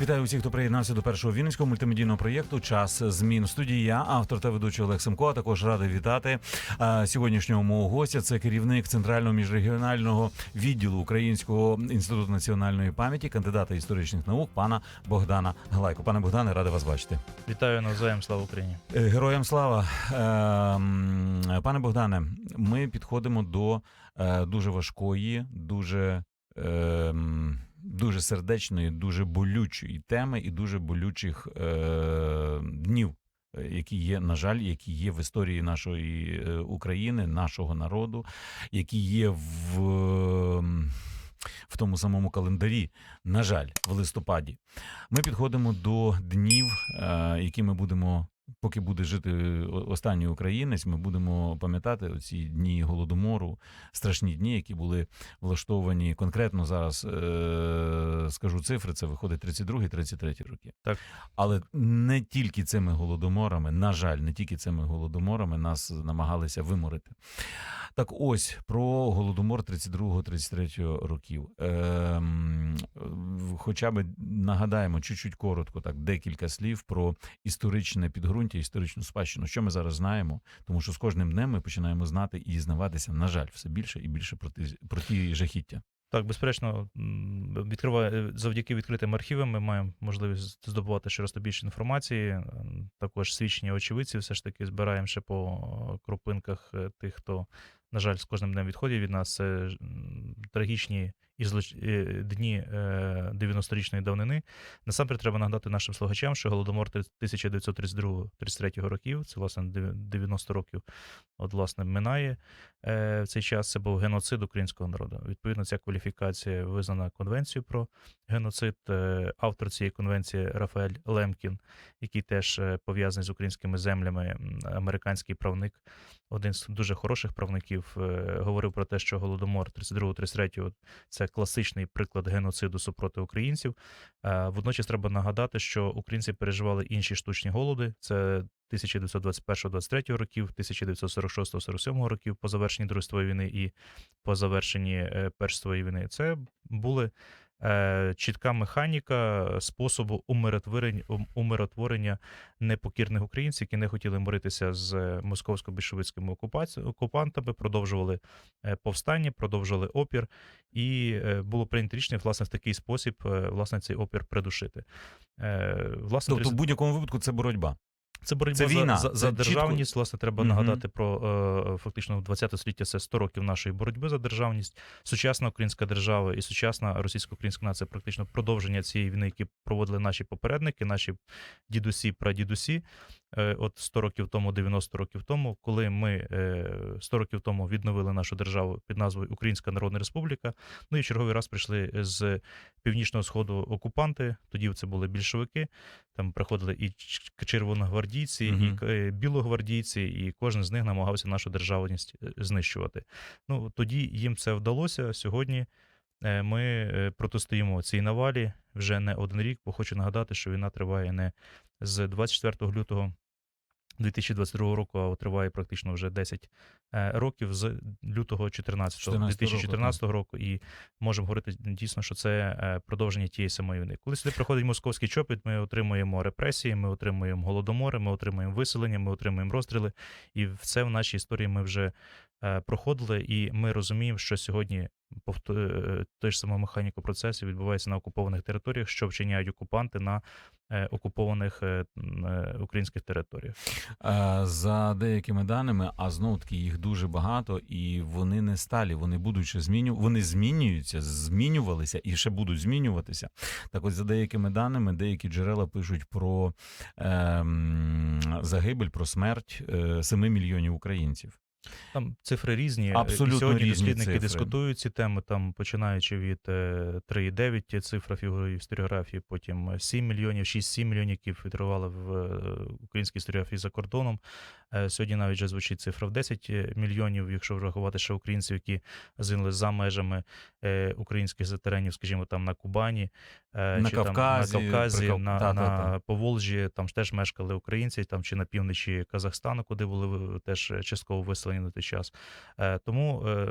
Вітаю усіх, хто приєднався до першого вінницького мультимедійного проєкту Час змін в студії. Я автор та ведучий Олег Семко. а Також радий вітати е, сьогоднішнього мого гостя. Це керівник центрального міжрегіонального відділу Українського інституту національної пам'яті, кандидата історичних наук, пана Богдана Глайко. Пане Богдане, радий вас бачити. Вітаю навзаєм, слава Україні. Е, Героям слава. Е, Пане Богдане, ми підходимо до е, дуже важкої, дуже. Дуже сердечної, дуже болючої теми і дуже болючих е, днів, е, які є, на жаль, які є в історії нашої е, України, нашого народу, які є в, в тому самому календарі, на жаль, в листопаді. Ми підходимо до днів, е, які ми будемо. Поки буде жити останній українець, ми будемо пам'ятати оці дні голодомору, страшні дні, які були влаштовані конкретно зараз. Е- скажу цифри, це виходить 32-33 роки. Так. Але не тільки цими голодоморами, на жаль, не тільки цими голодоморами нас намагалися виморити. Так ось про голодомор 32-33 років. В- хоча б нагадаємо чуть-чуть коротко, так декілька слів про історичне підґрунтя, історичну спадщину. Що ми зараз знаємо? Тому що з кожним днем ми починаємо знати і дізнаватися, на жаль, все більше і більше про ті, про ті жахіття. Так, безперечно, відкриває завдяки відкритим архівам. Ми маємо можливість здобувати ще більше інформації. Також свідчення очевидців все ж таки збираємо ще по е, крупинках е, тих, хто, на жаль, з кожним днем відходять від нас. Трагічні і злоч... е, дні е, 90-річної давнини. Насамперед треба нагадати нашим слухачам, що голодомор 1932-33 років, це власне 90 років, от власне минає е, в цей час. Це був геноцид українського народу. Відповідно, ця кваліфікація визнана конвенцією про геноцид. Е, Автор цієї конвенції Рафаель Лемкін, який теж е, пов'язаний з українськими землями, американський правник, один з дуже хороших правників, е, говорив про те, що голодомор 32-33 це класичний приклад геноциду супроти українців. Е, Водночас треба нагадати, що українці переживали інші штучні голоди. Це 1921-23 років, 1946-47 років по завершенні Другої війни і по завершенні е, Першої війни. Це були е, чітка механіка способу умиротворення, непокірних українців, які не хотіли миритися з е, московсько-більшовицькими окупантами, продовжували е, повстання, продовжували опір, і е, було прийнято рішення власне в такий спосіб е, власне цей опір придушити. Е, Власне, Тобто, в будь-якому випадку це боротьба. Це боротьба Це війна, за, за, це державність. чітко-. Власне, треба угу. нагадати про е, фактично 20 століття це 100 років нашої боротьби за державність. Сучасна українська держава і сучасна російсько-українська нація практично продовження цієї війни, які проводили наші попередники, наші дідусі, прадідусі. Е, От 100 років тому, 90 років тому, коли ми е, 100 років тому відновили нашу державу під назвою Українська Народна Республіка. Ну і черговий раз прийшли з північного сходу окупанти. Тоді це були більшовики. Там приходили і червоногвардійці, Мгм. і е, білогвардійці, і кожен з них намагався нашу державність е, знищувати. Ну тоді їм це вдалося. Сьогодні е, ми е, протистоїмо цій навалі вже не один рік, бо хочу нагадати, що війна триває не з 24 лютого 2022 року, а триває практично вже 10 е, років з лютого 14 14 2014 року. І можемо говорити дійсно, що це е, продовження тієї самої війни. Коли сюди приходить московський чопіт, ми отримуємо репресії, ми отримуємо голодомори, ми отримуємо виселення, ми отримуємо розстріли. І це в нашій історії ми вже проходили, і ми розуміємо, що сьогодні е, той ж самий механіку процесів відбувається на окупованих територіях, що вчиняють окупанти на е, окупованих е, е, українських територіях. Е, За деякими даними, а знов таки їх дуже багато, і вони не сталі. Вони будуть ще зміню... вони змінюються, змінювалися і ще будуть змінюватися. Так, ось за деякими даними, деякі джерела пишуть про ем, загибель, про смерть е, 7 мільйонів українців. Там цифри різні. Абсолютно і сьогодні різні дослідники цифри. дискутують ці теми, там починаючи від е, 3,9 цифра фігурів історіографії, потім 7 мільйонів, 6-7 мільйонів, які фігурували в е, українській історіографії за кордоном. Е, Сьогодні навіть вже звучить цифра в 10 мільйонів, якщо врахувати ще українців, які загинули за межами е, українських теренів, скажімо, там на Кубані, е, На чи там Кавказі, на Кавказі, прикав- на, та-та-та. на Поволжі, там ж теж мешкали українці, там чи на півночі Казахстану, куди були теж частково виселені на той час. Е, Тому е,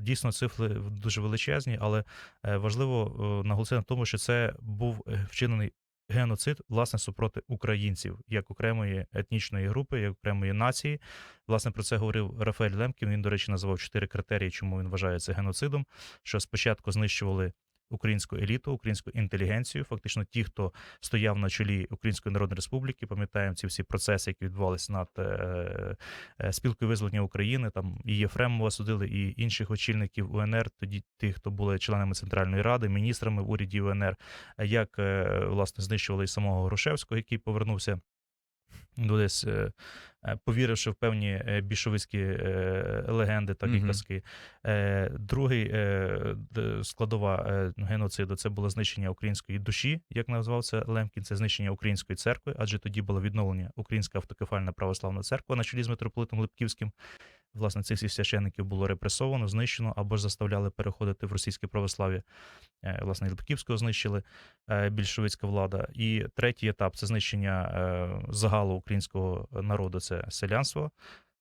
дійсно цифри дуже величезні, але е, важливо е, наголосити на тому, що це був е, вчинений геноцид власне супроти українців як окремої етнічної групи, як окремої нації. Власне про це говорив Рафаель Лемкін. Він, до речі, називав чотири критерії, чому він вважає це геноцидом. Що спочатку знищували українську еліту, українську інтелігенцію. Фактично, ті, хто стояв на чолі Української Народної Республіки, пам'ятаємо ці всі процеси, які відбувалися над е, е, спілкою визволення України. Там і Єфремова судили, і інших очільників УНР, тоді тих, хто були членами Центральної Ради, міністрами в уряді УНР, як е, власне знищували і самого Грушевського, який повернувся. Ну, десь е, повіривши в певні е, більшовицькі е, легенди, так і казки. Е, Другий е, складова е, геноциду це було знищення української душі, як назвав це Лемкін, це знищення української церкви, адже тоді було відновлення Українська автокефальна православна церква на чолі з митрополитом Липківським. Власне, цих всіх священників було репресовано, знищено або ж заставляли переходити в російське православ'я. Е, Власне, і Липківського знищили е, більшовицька влада. І третій етап це знищення е, загалу українського народу, це селянство.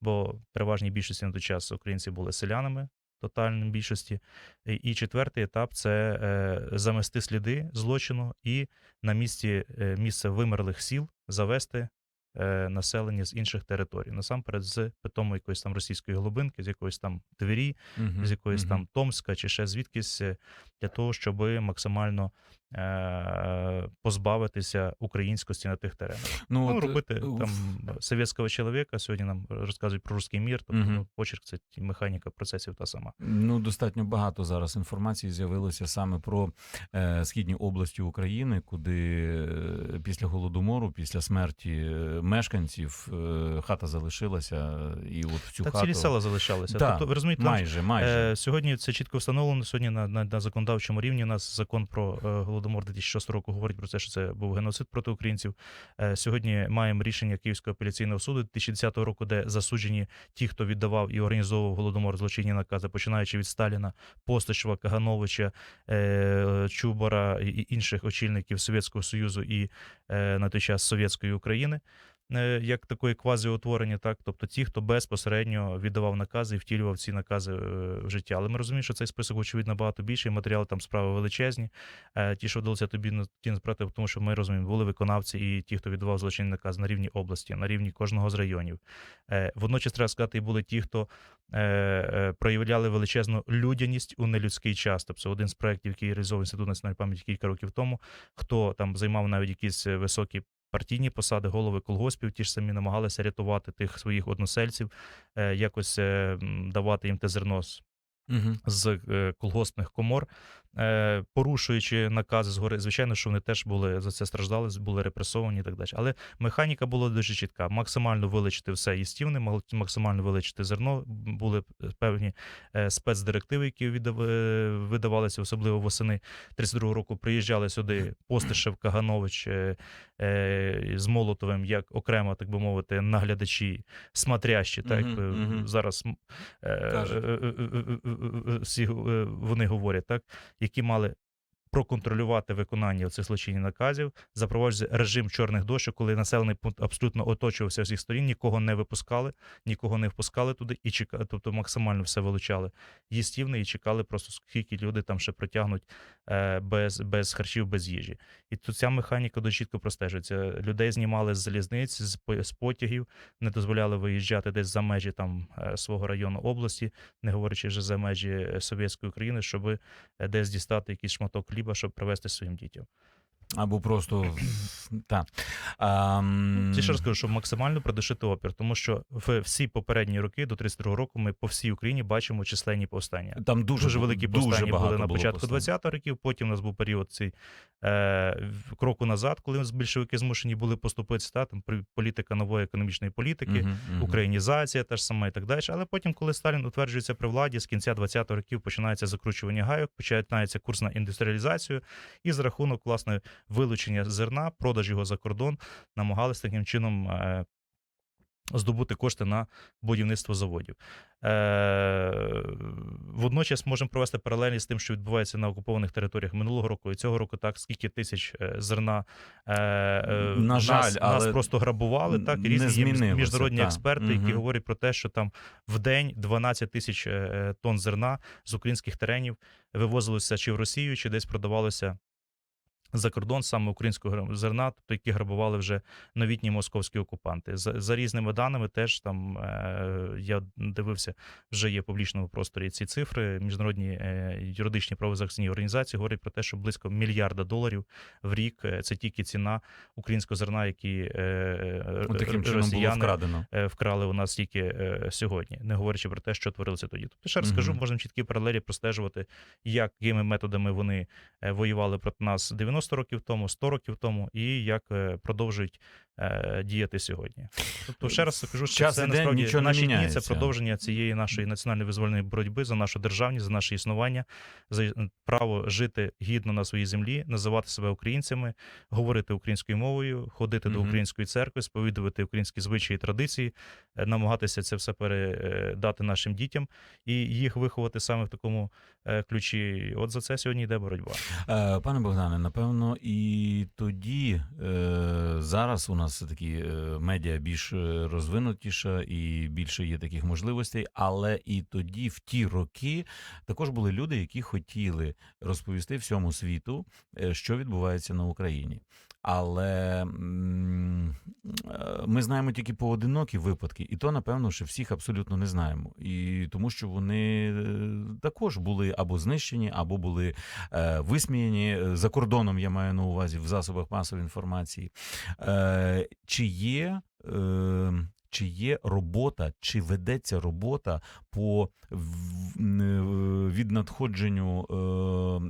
Бо переважній більшості на той час українці були селянами, тотальній більшості. І, четвертий етап це замести сліди злочину і на місці місце вимерлих сіл завести населення з інших територій. Насамперед, з питому якоїсь там російської глибинки, з якоїсь там двері, Мгм, з якоїсь мгм. там Томська чи ще звідкись е, для того, щоб максимально е- позбавитися українськості на тих теренах. Ну, Ну, от, робити е, там совєтського чоловіка. Сьогодні нам розказують про русський мір, тобто ну, почерк це механіка процесів та сама. Ну, достатньо багато зараз інформації з'явилося саме про е, східні області України, куди е, після голодомору, після смерті е, мешканців е, хата залишилася, е, і от в цю Та хату цілі села залишалися. Да, тобто, ви розумієте, майже, майже. Е, сьогодні це чітко встановлено. Сьогодні на, на, на законодавчому рівні у нас закон про е, голодомор 2006 року говорить про те, що це був геноцид проти українців. Е, сьогодні маємо рішення Київського апеляційного суду 2010 року, де засуджені ті, хто віддавав і організовував голодомор злочинні накази, починаючи від Сталіна, Постачева, Кагановича, е, Чубара і інших очільників Совєтського Союзу і е, на той час Совєтської України. Е, Як такої квазіутворення, так тобто ті, хто безпосередньо віддавав накази і втілював ці накази е, в життя. Але ми розуміємо, що цей список очевидно набагато більший, матеріали там справи величезні. Е, Ті, що вдалося тобі на- ті насправді, тому що ми розуміємо, були виконавці і ті, хто віддавав злочинний наказ на рівні області, на рівні кожного з районів. Водночас треба сказати, і були ті, хто проявляли величезну людяність у нелюдський час. Тобто один з проєктів, який реалізовував інститут національної пам'яті кілька років тому, хто там займав навіть якісь високі. Партійні посади, голови колгоспів, ті ж самі намагалися рятувати тих своїх односельців, е, якось е, давати їм те зерно з е, колгоспних комор, порушуючи накази згори. Звичайно, що вони теж були за це страждали, були репресовані і так далі. Але механіка була дуже чітка: максимально вилучити все їстівне, мал- максимально вилучити зерно. Були певні е, спецдирективи, які е, видавалися, особливо восени 32-го року. Приїжджали сюди Постишев, Каганович е, е, з Молотовим, як окремо, так би мовити, наглядачі, смотрящі, так мгм. зараз е, е, е, е, е, е, е, всі е, вони говорять, так, які мали проконтролювати виконання цих злочинних наказів, запроваджувати режим чорних дощок, коли населений пункт абсолютно оточувався з усіх сторін, нікого не випускали, нікого не впускали туди і чекали, тобто максимально все вилучали їстівне і чекали просто скільки люди там ще протягнуть е, без, без харчів, без їжі. І тут ця механіка дуже чітко простежується. Людей знімали з залізниць, з, по- потягів, не дозволяли виїжджати десь за межі там е, свого району області, не говорячи вже за межі е, совєтської України, щоб десь дістати якийсь шматок хліба, щоб привезти своїм дітям. Або просто та. А, м, Ті ще розкажу, щоб максимально придушити опір, тому що в всі попередні роки до 32 року ми по всій Україні бачимо численні повстання. Там дуже, Дуже великі дуже повстання були на початку повстань. 20-х років. Потім у нас був період цей е, кроку назад, коли більшовики змушені були поступитися. Та, там політика нової економічної політики, Мгм, мгм. українізація, та ж сама і так далі. Але потім, коли Сталін утверджується при владі, з кінця 20-х років починається закручування гайок, починається курс на індустріалізацію, і за рахунок власне вилучення зерна, продаж його за кордон, намагалися таким чином. Е, здобути кошти на будівництво заводів. Е, водночас можемо провести паралелі з тим, що відбувається на окупованих територіях минулого року і цього року, так скільки тисяч е, зерна е, На нас, жаль, нас але просто грабували. Так, і різні є міжнародні так. експерти, які Мгм. говорять про те, що там в день 12 тисяч тонн зерна з українських теренів вивозилося чи в Росію, чи десь продавалося за кордон саме українського зерна, тобто які грабували вже новітні московські окупанти. За, за різними даними, теж там е, я дивився, вже є в публічному просторі ці цифри. Міжнародні е, юридичні правозахисні організації говорять про те, що близько мільярда доларів в рік е, це тільки ціна українського зерна, які е, От таким р- чином було вкрадено. е, вкрали у нас тільки е, сьогодні, не говорячи про те, що творилося тоді. Тобто, ще раз скажу, Мгм. можемо чіткі паралелі простежувати, якими методами вони е, воювали проти нас 90 років тому, 100 років тому, і як е, продовжують е, діяти сьогодні. Тобто, ще раз скажу, що Час це іде, насправді нічого не наші дні міняється. це продовження цієї нашої національної визвольної боротьби за нашу державність, за наше існування, за е, право жити гідно на своїй землі, називати себе українцями, говорити українською мовою, ходити до української церкви, сповідувати українські звичаї і традиції, е, намагатися це все передати нашим дітям і їх виховати саме в такому е, ключі. От за це сьогодні йде боротьба. Е, Пане Богдане, напевно, і тоді е, зараз у нас такі е, медіа більш е, розвинутіша і більше є таких можливостей, але і тоді, в ті роки, також були люди, які хотіли розповісти всьому світу, е, що відбувається на Україні. Але е, ми знаємо тільки поодинокі випадки, і то, напевно, що всіх абсолютно не знаємо. І тому що вони е, також були або знищені, або були е, висміяні за кордоном, я маю на увазі в засобах масової інформації. Чи є. Е, Чи є робота, чи ведеться робота по в- від надходженню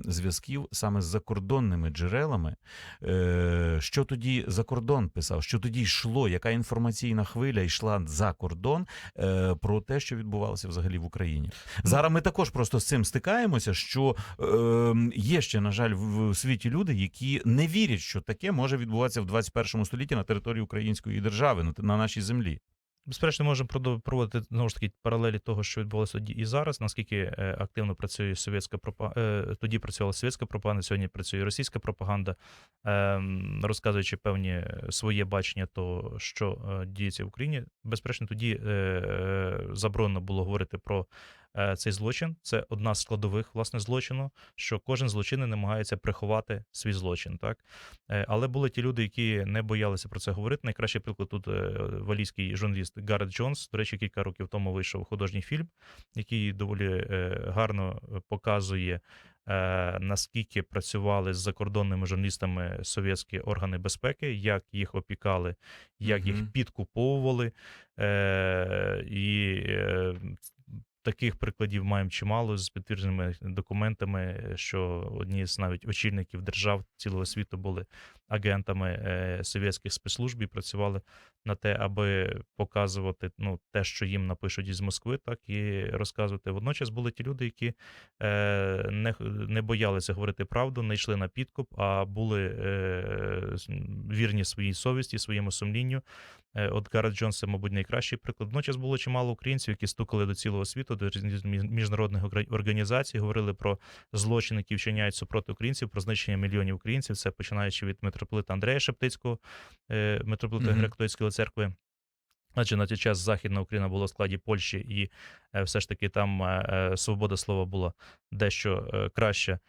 е, зв'язків саме з закордонними джерелами? Е, що тоді за кордон писав? Що тоді йшло? Яка інформаційна хвиля йшла за кордон е, про те, що відбувалося взагалі в Україні? Зараз ми також просто з цим стикаємося, що е, є ще, на жаль, в, світі люди, які не вірять, що таке може відбуватися в 21 столітті на території української держави, на нашій землі. Безперечно, можемо проводити знову ж таки паралелі того, що відбувалося тоді і зараз. Наскільки е, активно працює совєтська пропаганда, тоді працювала совєтська пропаганда, сьогодні працює російська пропаганда, ем, розказуючи певні е, своє бачення того, що е, діється в Україні. Безперечно, тоді е, е, заборонено було говорити про е, цей злочин. Це одна з складових власне злочину, що кожен злочинний намагається приховати свій злочин. Так Е, але були ті люди, які не боялися про це говорити. Найкращий приклад тут е, валійський журналіст Гаррет Джонс. До речі, кілька років тому вийшов художній фільм, який доволі е, гарно показує. е, Наскільки працювали з закордонними журналістами совєтські органи безпеки, як їх опікали, як їх підкуповували, е, і е, таких прикладів маємо чимало з підтвердженими документами, що одні з навіть очільників держав цілого світу були агентами е, совєтських спецслужб і працювали на те, аби показувати ну, те, що їм напишуть із Москви, так і розказувати. Водночас були ті люди, які е, не, не боялися говорити правду, не йшли на підкуп, а були е, вірні своїй совісті, своєму сумлінню. От Гаррет Джонс мабуть, найкращий приклад. Водночас було чимало українців, які стукали до цілого світу, до міжнародних організацій, говорили про злочини, які вчиняють супроти українців, про знищення мільйонів українців. Це починаючи від митрополита Андрея Шептицького, е, митрополита. Греко-католицької церкви. Адже на той час Західна Україна була в складі Польщі, і е, все ж таки там е, свобода слова була дещо краще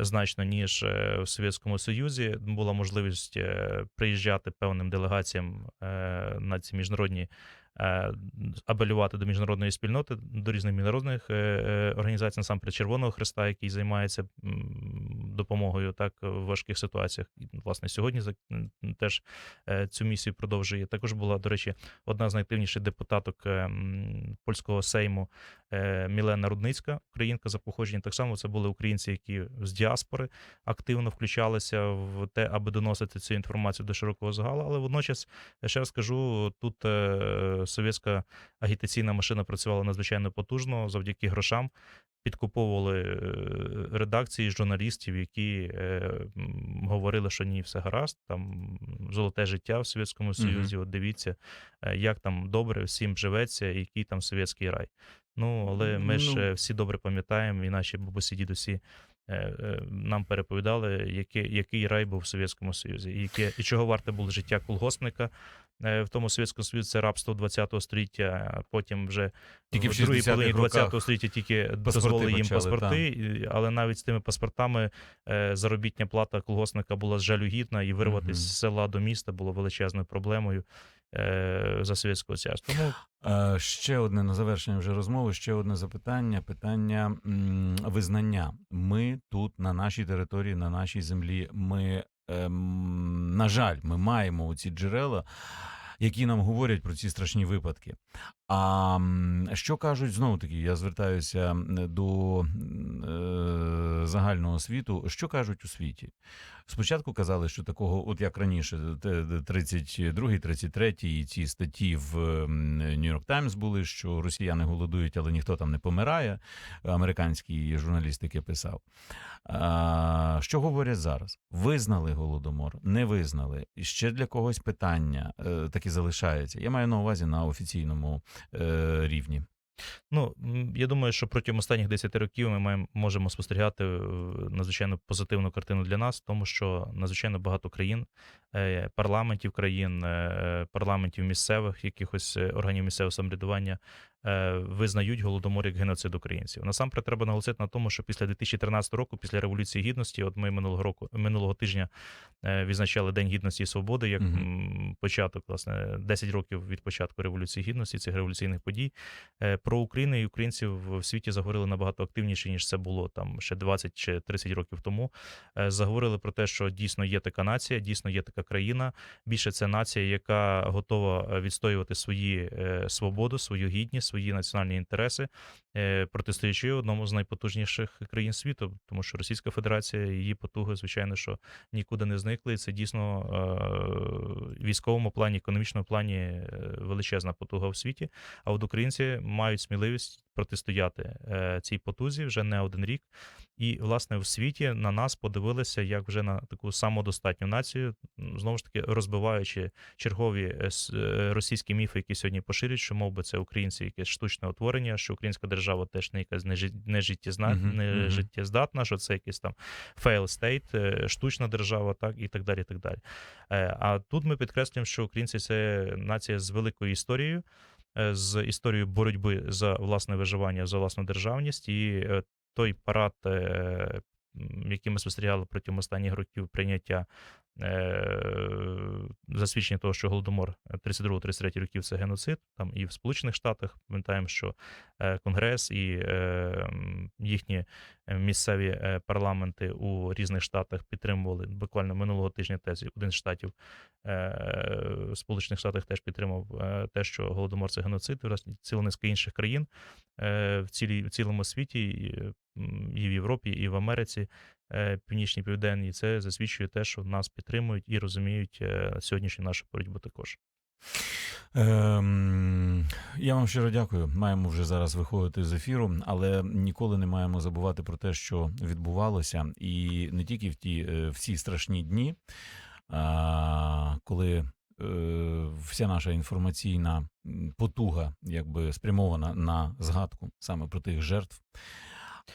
значно, ніж в Совєтському Союзі. Була можливість приїжджати певним делегаціям на ці міжнародні. Е, Апелювати до міжнародної спільноти, до різних міжнародних е, е, організацій, насамперед Червоного Христа, який займається допомогою так в важких ситуаціях. І, власне, сьогодні теж цю місію продовжує. Також була, до речі, одна з найтивніших депутаток польського сейму Мілена Рудницька, українка за походженням. Так само це були українці, які з діаспори активно включалися в те, аби доносити цю інформацію до широкого загалу. Але водночас, ще раз кажу, тут совєтська агітаційна машина працювала надзвичайно потужно завдяки грошам. Підкуповували е, редакції журналістів, які е, говорили, що ні, все гаразд. Там золоте життя в Совєтському Союзі. От дивіться, е, як там добре всім живеться, і який там совєтський рай. Ну, але ми ж Ну. е, всі добре пам'ятаємо, і наші бабусі, дідусі нам переповідали, який, який рай був в Совєтському Союзі, і, яке, і чого варте було життя колгоспника. е, В тому Совєтському Союзі це рабство 20-го століття, потім вже Тільки в другій половині роках 20-го століття тільки дозволили їм почали, паспорти, і- але навіть з тими паспортами е, заробітня плата колгоспника була жалюгідна, і вирватися Мгм. з села до міста було величезною проблемою е, за совєтського царства. Тому Е, Ще одне на завершення вже розмови. Ще одне запитання: питання визнання. Ми тут, на нашій території, на нашій землі. Ми, ем, на жаль, ми маємо оці джерела, які нам говорять про ці страшні випадки. А що кажуть знову таки? Я звертаюся до е, загального світу. Що кажуть у світі? Спочатку казали, що такого, от як раніше, 32, 33 і ці статті в Нью-Йорк Таймс були, що росіяни голодують, але ніхто там не помирає. Американський журналіст таке писав. А, що говорять зараз? Визнали голодомор, не визнали. І ще для когось питання е, таки залишається. Я маю на увазі на офіційному рівні. Ну, я думаю, що протягом останніх 10 років ми маємо, можемо спостерігати е, надзвичайно позитивну картину для нас, тому що надзвичайно багато країн, е, парламентів країн, е, парламентів місцевих, якихось е, органів місцевого самоврядування е, визнають голодомор як геноцид українців. Насамперед треба наголосити на тому, що після 2013 року, після революції гідності, от ми минулого року минулого тижня е, відзначали День гідності і свободи як м, початок, власне, 10 років від початку революції гідності, цих революційних подій. Е, Про Україну і українців в світі заговорили набагато активніше, ніж це було там ще 20 чи 30 років тому. Е, Заговорили про те, що дійсно є така нація, дійсно є така країна. Більше це нація, яка готова е, відстоювати свої е, свободу, свою гідність, свої національні інтереси, е, протистоячи одному з найпотужніших країн світу, тому що Російська Федерація, її потуги, звичайно, що нікуди не зникли. Це дійсно е, в військовому плані, економічному плані е, величезна потуга в світі. А от українці мають сміливість протистояти цій потузі вже не один рік. І, власне, в світі на нас подивилися як вже на таку самодостатню націю, знову ж таки розбиваючи чергові е, е, російські міфи, які сьогодні поширюють, що мов би це українці якесь штучне утворення, що українська держава теж не якась не, жит- життєзна, не життєздатна, що це якийсь там state, е, штучна держава, так і так далі. І так далі. Е, А тут ми підкреслюємо, що українці це нація з великою історією, з історією боротьби за власне виживання, за власну державність, і той парад, е, який ми спостерігали протягом останніх років прийняття. е, Засвідчення того, що голодомор 32-33 років це геноцид, там і в Сполучених Штатах пам'ятаємо, що е, Конгрес і е, їхні е, місцеві е, парламенти у різних штатах підтримували буквально минулого тижня тезі. Один з штатів е, Сполучених Штатах теж підтримав е, те, що голодомор це геноцид, ціла низка інших країн е, в цілій в цілому світі, і, в Європі, і в Америці. е, Північній південній це засвідчує те, що нас підтримують і розуміють е, сьогоднішню нашу боротьбу також. Ем, я вам щиро дякую. Маємо вже зараз виходити з ефіру, але ніколи не маємо забувати про те, що відбувалося, і не тільки в ті е, в ці страшні дні, а, коли вся наша інформаційна потуга якби спрямована на згадку саме про тих жертв.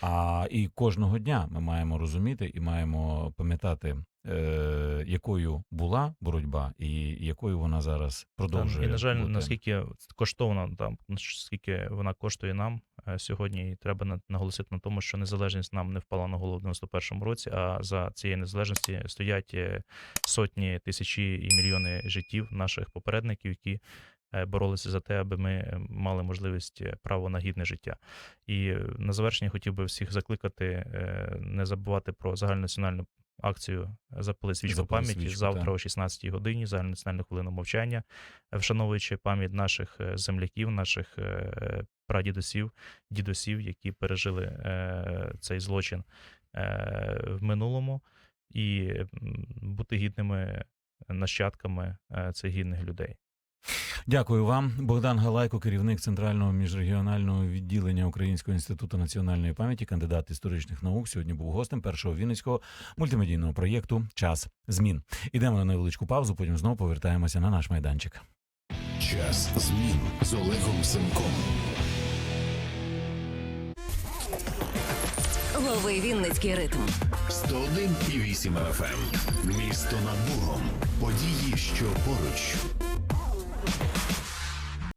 А і кожного дня ми маємо розуміти і маємо пам'ятати, е, якою була боротьба, і якою вона зараз продовжує. і, на жаль, бути. наскільки коштовна там, скільки вона коштує нам е, сьогодні, і треба на- наголосити на тому, що незалежність нам не впала на голову в 91-му році, а за цією незалежності стоять е, сотні, тисячі і мільйони життів наших попередників, які боролися за те, аби ми е, мали можливість е, право на гідне життя. І е, на завершення хотів би всіх закликати е, не забувати про загальнонаціональну акцію Запали свічку Запали пам'яті свічку, завтра так. о 16-й годині, загальнонаціональну хвилину мовчання, е, вшановуючи пам'ять наших е, земляків, наших е, прадідусів, дідусів, які пережили е, цей злочин е, в минулому, і бути гідними нащадками е, цих гідних людей. Дякую вам, Богдан Галайко, керівник центрального міжрегіонального відділення Українського інституту національної пам'яті, кандидат історичних наук. Сьогодні був гостем першого вінницького мультимедійного проєкту Час змін. Ідемо на невеличку паузу. Потім знову повертаємося на наш майданчик. Час змін з Олегом Семком. Лови Вінницький ритм. 101,8 FM. Місто над Богом. Події, що поруч.